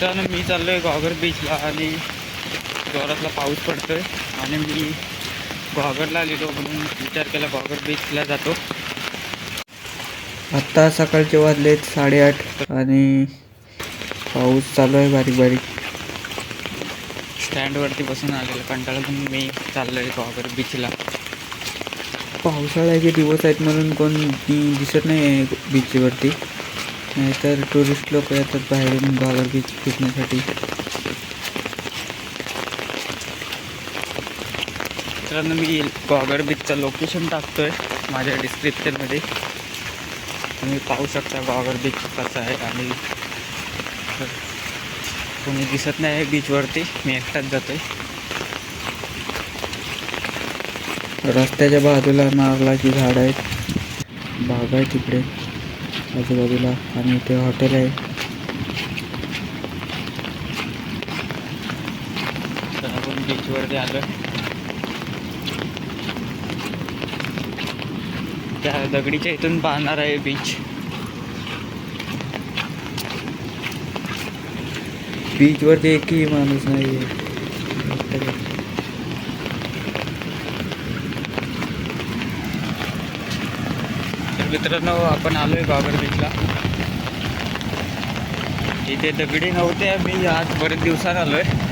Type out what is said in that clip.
मित्रांनो मी चाललो आहे घॉगर बीचला आणि जोरातला पाऊस पडतोय. आणि मी घॉगरला आलेलो म्हणून विचार केला घॉगर बीचला जातो. आत्ता सकाळचे वाजलेत साडेआठ आणि पाऊस चालू आहे बारीक बारीक. स्टँडवरती बसून आलेलो. कंटाळा म्हणून मी चाललो आहे घॉगर बीचला पावसाळ्याचे दिवस आहेत म्हणून कोण दिसत नाही आहे बीचवरती नाहीतर टुरिस्ट लोक येतात बाहेरून बागर बीच फिरण्यासाठी. मित्रांनो मी घॉगर बीचचं लोकेशन टाकतोय माझ्या डिस्क्रिप्शनमध्ये तुम्ही पाहू शकता घॉगर बीच कसं आहे आणि कोणी दिसत नाही आहे बीचवरती मी एकटाच जातोय. रस्त्याच्या बाजूला नारळाची झाड आहेत. बाग आहे तिकडे. आजूबाजूला आणि इथे हॉटेल आहे. आपण बीचवरती आलो त्या दगडीच्या इथून पाहणार आहे बीच बीचवरती एकही माणूस नाही आहे मित्रांनो आपण आलो आहे घॉगर बीचला इथे दगडी नव्हते मी आज बरेच दिवसात आलो आहे